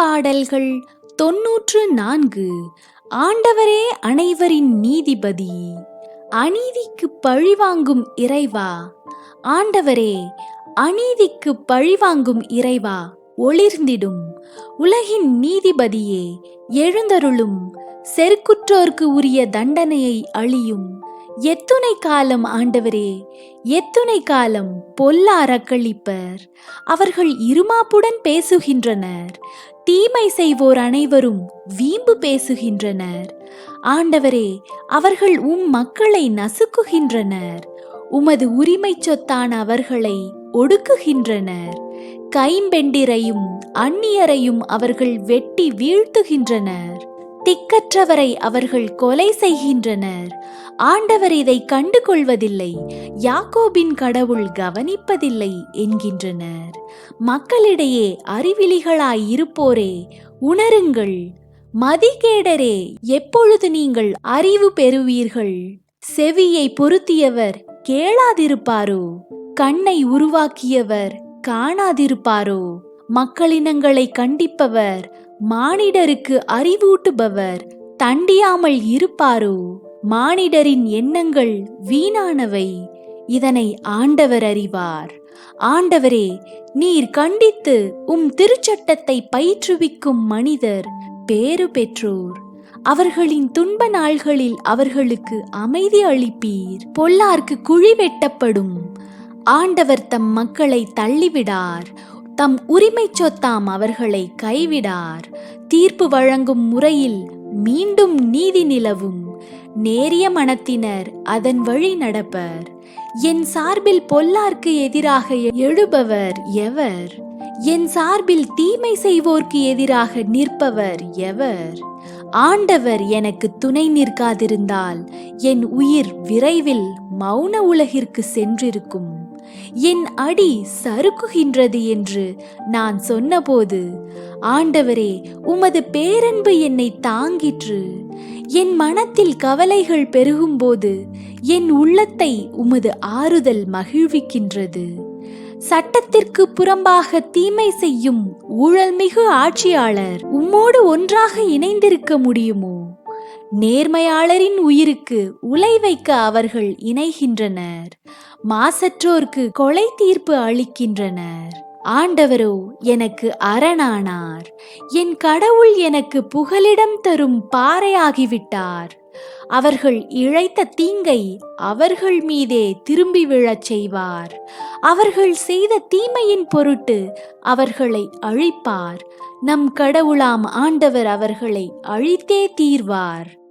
திருப்பாடல்கள் தொன்னூற்று நான்கு. ஆண்டவரே அனைவரின் நீதிபதி அநீதிக்கு பழிவாங்கும் இறைவா. ஆண்டவரே அநீதிக்கு பழிவாங்கும் இறைவா ஒளிர்ந்திடும். உலகின் நீதிபதியே எழுந்தருளும். செருக்குற்றோர்க்கு உரிய தண்டனையை அழியும். எத்துணை காலம் ஆண்டவரே எத்துணை காலம் பொல்லா அரக்களிப்பர் அவர்கள் இருமாப்புடன் பேசுகின்றனர். தீமை செய்வோர் அனைவரும் வீம்பு பேசுகின்றனர். ஆண்டவரே அவர்கள் உம் மக்களை நசுக்குகின்றனர். உமது உரிமை சொத்தான அவர்களை ஒடுக்குகின்றனர். கைம்பெண்டிரையும் அந்நியரையும் அவர்கள் வெட்டி வீழ்த்துகின்றனர். திக்கற்றவரை அவர்கள் கொலை செய்கின்றனர். ஆண்டவர் இதை கண்டு கொள்வதில்லை யாக்கோபின் கடவுள் கவனிப்பதில்லை என்கின்றனர். மக்களிடையே அறிவிலிகளாய் இருப்போரே உணருங்கள். மதிகேடரே எப்பொழுது நீங்கள் அறிவு பெறுவீர்கள்? செவியை பொருத்தியவர் கேளாதிருப்பாரோ? கண்ணை உருவாக்கியவர் காணாதிருப்பாரோ? மக்களினங்களை கண்டிப்பவர் மானிடருக்கு அறிவூட்டுபவர் தண்டியாமல் இருப்பாரோ? மானிடரின் எண்ணங்கள் வீணானவை. இதனை ஆண்டவர் அறிவார். ஆண்டவரே நீர் கண்டித்து உம் திருச்சட்டத்தை பயிற்றுவிக்கும் மனிதர் பேறு பெற்றோர். அவர்களின் துன்ப நாள்களில் அவர்களுக்கு அமைதி அளிப்பீர். பொல்லார்க்கு குழி வெட்டப்படும். ஆண்டவர் தம் மக்களை தள்ளிவிடார். தம் உரிமை சொத்தாம் அவர்களை கைவிடார். தீர்ப்பு வழங்கும் முறையில் மீண்டும் நீதி நிலவும். நேரிய மனத்தினர் அதன் வழி நடப்பர். என் சார்பில் பொல்லார்க்கு எதிராக எழுபவர் எவர்? என் சார்பில் தீமை செய்வோர்க்கு எதிராக நிற்பவர் எவர்? ஆண்டவர் எனக்கு துணை நிற்காதிருந்தால் என் உயிர் விரைவில் மௌன உலகிற்கு சென்றிருக்கும். என் அடி சறுக்குகின்றது என்று நான் சொன்னபோது ஆண்டவரே உமது பேரன்பு என்னை தாங்கிற்று. என் மனத்தில் கவலைகள் பெருகும்போது என் உள்ளத்தை உமது ஆறுதல் மகிழ்விக்கின்றது. சட்டத்திற்கு புறம்பாக தீமை செய்யும் ஊழல்மிகு ஆட்சியாளர் உம்மோடு ஒன்றாக இணைந்திருக்க முடியுமோ? நேர்மையாளரின் உயிருக்கு உலை வைக்க அவர்கள் இணைகின்றனர். மாசற்றோர்க்கு கொலை தீர்ப்பு அளிக்கின்றனர். ஆண்டவரோ எனக்கு அரணானார். என் கடவுள் எனக்கு புகலிடம் தரும் பாறையாகிவிட்டார். அவர்கள் இழைத்த தீங்கை அவர்கள் மீதே திரும்பி விழச் செய்வார். அவர்கள் செய்த தீமையின் பொருட்டு அவர்களை அழிப்பார். நம் கடவுளாம் ஆண்டவர் அவர்களை அழித்தே தீர்வார்.